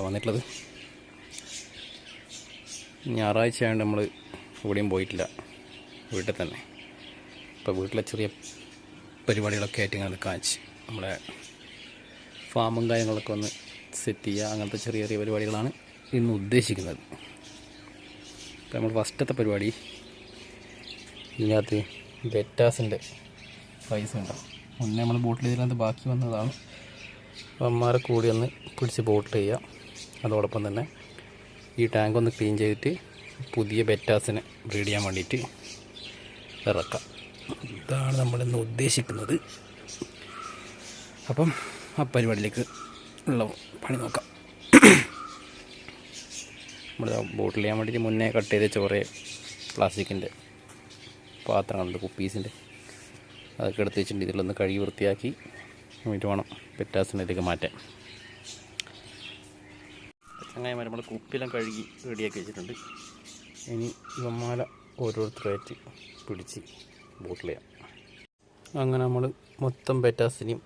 വന്നിട്ടുള്ളത്. ഞായറാഴ്ച നമ്മൾ എവിടെയും പോയിട്ടില്ല. വീട്ടിൽ തന്നെ. ഇപ്പോൾ വീട്ടിലെ ചെറിയ പരിപാടികളൊക്കെ ആയിട്ട് ഇങ്ങനെ കാണിച്ച് നമ്മളെ ഫാമും കാര്യങ്ങളൊക്കെ ഒന്ന് സെറ്റ് ചെയ്യുക അങ്ങനത്തെ ചെറിയ ചെറിയ പരിപാടികളാണ് ഇന്ന് ഉദ്ദേശിക്കുന്നത്. ഇപ്പോൾ നമ്മൾ ഫസ്റ്റത്തെ പരിപാടി. ഇതിനകത്ത് ബെറ്റാസിന്റെ പൈസ ഉണ്ടാവും മുന്നേ നമ്മൾ ബോട്ടിൽ ഇതിനകത്ത് ബാക്കി വന്നതാണ്. അമ്മമാരെ കൂടി ഒന്ന് പിടിച്ച് ബോട്ടിൽ ചെയ്യുക അതോടൊപ്പം തന്നെ ഈ ടാങ്ക് ഒന്ന് ക്ലീൻ ചെയ്തിട്ട് പുതിയ ബെറ്റാസിനെ ബ്രീഡ് ചെയ്യാൻ വേണ്ടിയിട്ട് ഇറക്കാം. ഇതാണ് നമ്മളിന്ന് ഉദ്ദേശിക്കുന്നത്. അപ്പം ആ പരിപാടിയിലേക്ക് ഉള്ള പണി നോക്കാം. നമ്മൾ ബോട്ടിൽ ചെയ്യാൻ വേണ്ടിയിട്ട് മുന്നേ കട്ട് ചെയ്ത ചോറ് പ്ലാസ്റ്റിക്കിന്റെ പാത്രങ്ങളുണ്ട് കുപ്പീസിന്റെ. അതൊക്കെ എടുത്ത് വെച്ചിട്ടുണ്ട് ഇതിലൊന്ന് കഴുകി വൃത്തിയാക്കി എന്നിട്ട് വേണം പെറ്റാസിനേക്ക് മാറ്റാൻ. ചങ്ങായി നമ്മൾ കുപ്പിലും കഴുകി റെഡിയാക്കി വെച്ചിട്ടുണ്ട്. ഇനി ഇവന്മാല ഓരോരുത്തരായിട്ട് പിടിച്ച് ബോട്ടിൽ ചെയ്യാം. അങ്ങനെ നമ്മൾ മൊത്തം പെറ്റാസിനെയും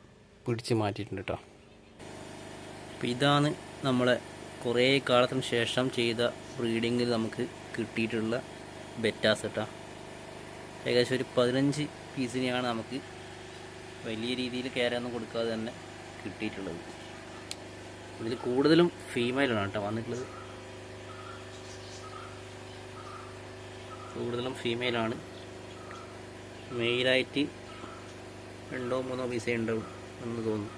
പിടിച്ച് മാറ്റിയിട്ടുണ്ട് കേട്ടോ അപ്പോൾ ഇതാണ് നമ്മളെ കുറേ കാലത്തിന് ശേഷം ചെയ്ത ബ്രീഡിങ്ങിൽ നമുക്ക് കിട്ടിയിട്ടുള്ള ബെറ്റാസ് കേട്ടോ ഏകദേശം ഒരു പതിനഞ്ച് പീസിനെയാണ് നമുക്ക് വലിയ രീതിയിൽ കയറാനൊന്നും കൊടുക്കാതെ തന്നെ കിട്ടിയിട്ടുള്ളത്. ഇതിൽ കൂടുതലും ഫീമെയിലാണ് കേട്ടോ വന്നിട്ടുള്ളത്. കൂടുതലും ഫീമെയിലാണ് മെയിലായിട്ട് രണ്ടോ മൂന്നോ പീസേ ഉണ്ടാവും എന്ന് തോന്നുന്നു.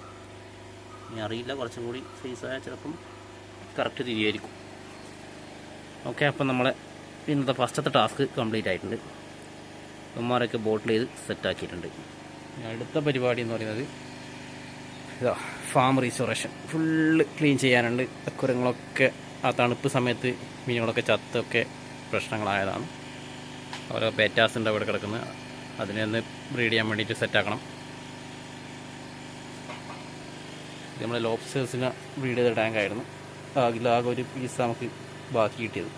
ഇനി അറിയില്ല കുറച്ചും കൂടി സൈസായാൽ ചിലപ്പം കറക്റ്റ് തിരിയായിരിക്കും. ഓക്കെ അപ്പം നമ്മളെ ഇന്നത്തെ ഫസ്റ്റത്തെ ടാസ്ക് കംപ്ലീറ്റ് ആയിട്ടുണ്ട്. ഉമ്മാരൊക്കെ ബോട്ടിൽ ചെയ്ത് സെറ്റാക്കിയിട്ടുണ്ട് അടുത്ത പരിപാടി എന്ന് പറയുന്നത് ഇതാ ഫാം റീസ്റ്റോറേഷൻ ഫുള്ള് ക്ലീൻ ചെയ്യാനുണ്ട്. അക്കുരങ്ങളൊക്കെ ആ തണുപ്പ് സമയത്ത് മീനുകളൊക്കെ ചത്തൊക്കെ പ്രശ്നങ്ങളായതാണ്. ഓരോ പേറ്റാസ് ഉണ്ട് അവിടെ കിടക്കുന്നത്. അതിനെ ഒന്ന് ബ്രീഡ് ചെയ്യാൻ വേണ്ടിയിട്ട് സെറ്റാക്കണം. ഇത് നമ്മുടെ ലോബ്സ്റ്റേഴ്സിനെ ബ്രീഡ് ചെയ്ത ടാങ്കായിരുന്നു അതിലാകെ ഒരു പീസ് നമുക്ക് ബാക്കി കിട്ടിയത്.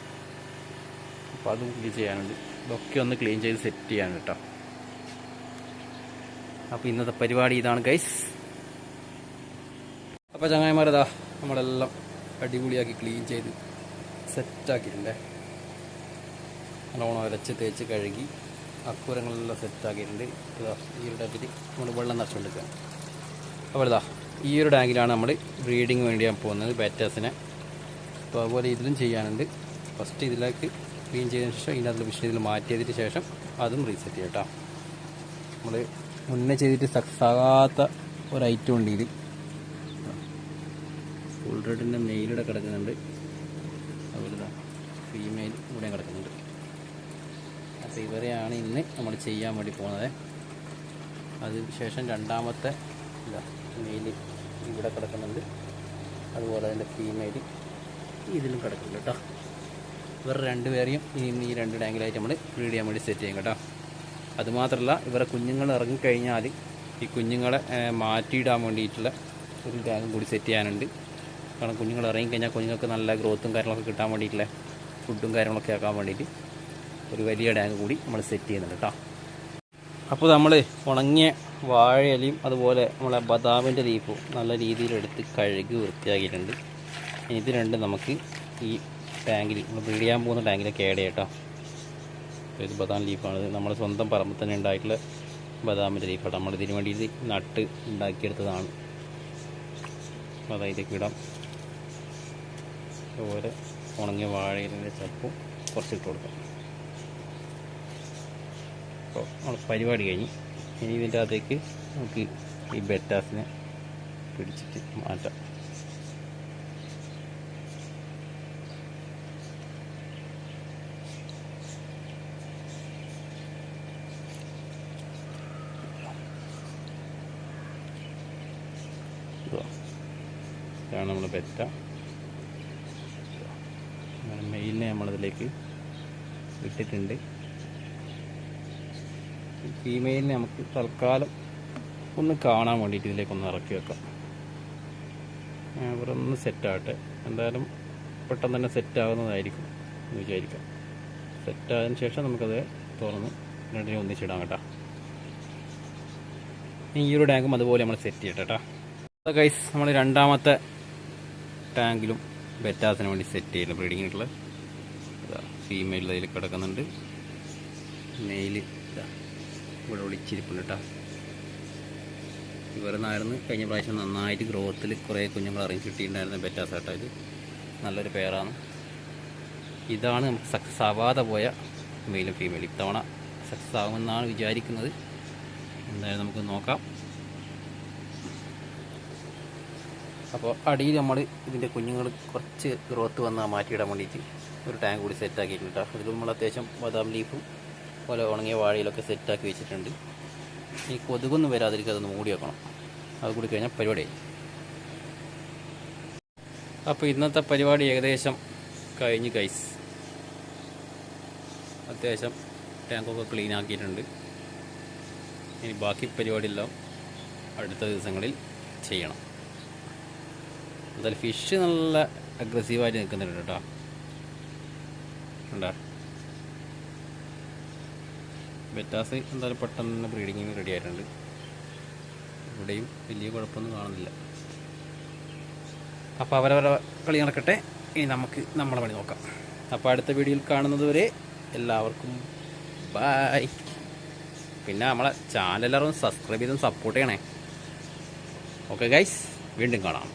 അപ്പോൾ അതും ക്ലീൻ ചെയ്യാനുണ്ട്. ഇതൊക്കെ ഒന്ന് ക്ലീൻ ചെയ്ത് സെറ്റ് ചെയ്യാനുണ്ട് കേട്ടോ. അപ്പോൾ ഇന്നത്തെ പരിപാടി ഇതാണ് ഗൈസ് അപ്പോൾ ചങ്ങായിമാരതാ നമ്മളെല്ലാം അടിപൊളിയാക്കി ക്ലീൻ ചെയ്ത് സെറ്റാക്കിയിട്ടുണ്ടേ നല്ലോണം അരച്ച് തേച്ച് കഴുകി അക്കൂരങ്ങളെല്ലാം സെറ്റാക്കിയിട്ടുണ്ട് ഇതാ ഈ ഒരു ടൈപ്പിൽ നമ്മൾ വെള്ളം നിറച്ചുകൊണ്ടിരിക്കുകയാണ് അപ്പോൾ ഇതാ ഈ ഒരു ടാങ്കിലാണ് നമ്മൾ ബ്രീഡിങ് വേണ്ടി ഞാൻ പോകുന്നത് ബാറ്റേഴ്സിനെ അപ്പോൾ അതുപോലെ ഇതിലും ചെയ്യാനുണ്ട്. ഫസ്റ്റ് ഇതിലേക്ക് ക്ലീൻ ചെയ്തതിന് ശേഷം ഇതിനകത്തുള്ള വിഷയം ഇതിൽ മാറ്റിയതിന് ശേഷം അതും റീസെറ്റ് ചെയ്യട്ടോ നമ്മൾ മുന്നേ ചെയ്തിട്ട് സക്സസ് ആകാത്ത ഒരു ഐറ്റം ഉണ്ട് ഇത്. ഫുൾ റെഡിന്റെ മെയിലിടെ കിടക്കുന്നുണ്ട്. അതുപോലെ ഫീമെയിൽ കൂടെ കിടക്കുന്നുണ്ട്. അപ്പോൾ ഇവരെയാണ് ഇന്ന് നമ്മൾ ചെയ്യാൻ വേണ്ടി പോകുന്നത്. അതിന് ശേഷം രണ്ടാമത്തെ മെയിൽ ഇവിടെ കിടക്കുന്നുണ്ട്. അതുപോലെ അതിന്റെ ഫീമെയിൽ ഇതിലും കിടക്കുന്നുണ്ട് കേട്ടോ. ഇവർ രണ്ടുപേരെയും ഇനി ഈ രണ്ട് ടാങ്കിലായിട്ട് നമ്മൾ ബ്രീഡ് ചെയ്യാൻ വേണ്ടി സെറ്റ് ചെയ്യും കേട്ടോ. അതുമാത്രമല്ല ഇവരെ കുഞ്ഞുങ്ങൾ ഇറങ്ങിക്കഴിഞ്ഞാൽ ഈ കുഞ്ഞുങ്ങളെ മാറ്റിയിടാൻ വേണ്ടിയിട്ടുള്ള ഒരു ടാങ്കും കൂടി സെറ്റ് ചെയ്യാനുണ്ട്. കാരണം കുഞ്ഞുങ്ങൾ ഇറങ്ങിക്കഴിഞ്ഞാൽ കുഞ്ഞുങ്ങൾക്ക് നല്ല ഗ്രോത്തും കാര്യങ്ങളൊക്കെ കിട്ടാൻ വേണ്ടിയിട്ടുള്ള ഫുഡും കാര്യങ്ങളൊക്കെ ആക്കാൻ വേണ്ടിയിട്ട് ഒരു വലിയ ടാങ്ക് കൂടി നമ്മൾ സെറ്റ് ചെയ്യുന്നുണ്ട് കേട്ടോ അപ്പോൾ നമ്മൾ ഉണങ്ങിയ വാഴയിലയും അതുപോലെ നമ്മളെ ബദാമിന്റെ ലീഫും നല്ല രീതിയിൽ എടുത്ത് കഴുകി വൃത്തിയാക്കിയിട്ടുണ്ട്. ഇത് രണ്ടും നമുക്ക് ഈ ടാങ്കിൽ നമ്മൾ ബ്രീഡ് പോകുന്ന ടാങ്കിലൊക്കെ ചെയ്യാം കേട്ടോ ഇത് ബദാം ലീഫാണ് നമ്മുടെ സ്വന്തം പറമ്പിൽ തന്നെ ഉണ്ടായിട്ടുള്ള ബദാമിന്റെ ലീഫാണ് നമ്മൾ ഇതിന് വേണ്ടി നട്ട് ഉണ്ടാക്കിയെടുത്തതാണ്. അപ്പോൾ അത് അതിലേക്ക് ഇടാം. അതുപോലെ ഉണങ്ങിയ വാഴയിലിന്റെ ചപ്പും കുറച്ചിട്ട് കൊടുക്കാം. അപ്പോൾ നമ്മൾ പരിപാടി കഴിഞ്ഞ്. ഇനി ഇതിന്റെ അകത്തേക്ക് നമുക്ക് ഈ ബെറ്റാസിനെ പിടിച്ചിട്ട് മാറ്റാം. ഇതാണ് നമ്മൾ ബെറ്റ. അങ്ങനെ മെയിലിനെ നമ്മളതിലേക്ക് ഇട്ടിട്ടുണ്ട്. ഫീമെയിലിനെ നമുക്ക് തൽക്കാലം ഒന്ന് കാണാൻ വേണ്ടിയിട്ട് ഇതിലേക്ക് ഒന്ന് ഇറക്കി വെക്കാം. ഇവിടെ ഒന്ന് സെറ്റാകട്ടെ എന്തായാലും പെട്ടെന്ന് തന്നെ സെറ്റാകുന്നതായിരിക്കും എന്ന് വിചാരിക്കാം. സെറ്റായതിന് ശേഷം നമുക്കത് തുറന്ന് രണ്ടിനെ ഒന്നിച്ചിടാം കേട്ടോ. ഈ ഒരു ടാങ്കും അതുപോലെ നമ്മൾ സെറ്റ് ചെയ്യട്ടെ കേട്ടോ. ഗൈസ് നമ്മൾ രണ്ടാമത്തെ ടാങ്കിലും ബെറ്റാസിന് വേണ്ടി സെറ്റ് ചെയ്യുന്നത് ബ്രീഡിങ്ങിനുള്ള ഫീമെയിൽ അതിൽ കിടക്കുന്നുണ്ട്. ഇതാ ഇവിടെ ഒളിച്ചിരിപ്പുണ്ട് കേട്ടോ ഇവരെന്നായിരുന്നു കഴിഞ്ഞ പ്രാവശ്യം നന്നായിട്ട് ഗ്രോത്തിൽ കുറേ കുഞ്ഞുങ്ങൾ ഇറങ്ങി കിട്ടിയിട്ടുണ്ടായിരുന്ന ബെറ്റാസ് കേട്ടോ ഇത് നല്ലൊരു പേരാണ് ഇതാണ് നമുക്ക് സക്സസ് ആവാതെ പോയ മെയിലും ഫീമെയിലും ഇത്തവണ സക്സസ് ആകുമെന്നാണ് വിചാരിക്കുന്നത്. എന്തായാലും നമുക്ക് നോക്കാം. അപ്പോൾ അടിയിൽ നമ്മൾ ഇതിന്റെ കുഞ്ഞുങ്ങൾ കുറച്ച് ഗ്രോത്ത് വന്നാൽ മാറ്റിയിടാൻ വേണ്ടിയിട്ട് ഒരു ടാങ്ക് കൂടി സെറ്റാക്കിയിട്ടുണ്ട് കേട്ടോ. അതിൽ നമ്മൾ അത്യാവശ്യം ബദാം ലീഫും പോലെ ഉണങ്ങിയ വാഴയിലൊക്കെ സെറ്റാക്കി വെച്ചിട്ടുണ്ട്. ഈ കൊതുകൊന്നും വരാതിരിക്കും അതൊന്ന് മൂടി വെക്കണം. അത് കൂടി കഴിഞ്ഞാൽ പരിപാടിയായി അപ്പോൾ ഇന്നത്തെ പരിപാടി ഏകദേശം കഴിഞ്ഞ് കൈസ് അത്യാവശ്യം ടാങ്കൊക്കെ ക്ലീൻ ആക്കിയിട്ടുണ്ട്. ഇനി ബാക്കി പരിപാടിയെല്ലാം അടുത്ത ദിവസങ്ങളിൽ ചെയ്യണം. എന്തായാലും ഫിഷ് നല്ല അഗ്രസീവായിട്ട് നിൽക്കുന്നുണ്ട് കേട്ടോ. കണ്ടോ? ബെറ്റാസ് എന്തായാലും പെട്ടെന്ന് ബ്രീഡിങ്ങിന് റെഡി ആയിട്ടുണ്ട്. ഇവിടെയും വലിയ കുഴപ്പമൊന്നും കാണുന്നില്ല. അപ്പോൾ അവരവരെ കളി നടക്കട്ടെ. ഇനി നമുക്ക് നമ്മളെ പണി നോക്കാം. അപ്പോൾ അടുത്ത വീഡിയോയിൽ കാണുന്നത് വരെ എല്ലാവർക്കും ബായ് പിന്നെ നമ്മളെ ചാനൽ എല്ലാവരും സബ്സ്ക്രൈബ് ചെയ്തും സപ്പോർട്ട് ചെയ്യണേ. ഓക്കെ ഗൈസ് വീണ്ടും കാണാം.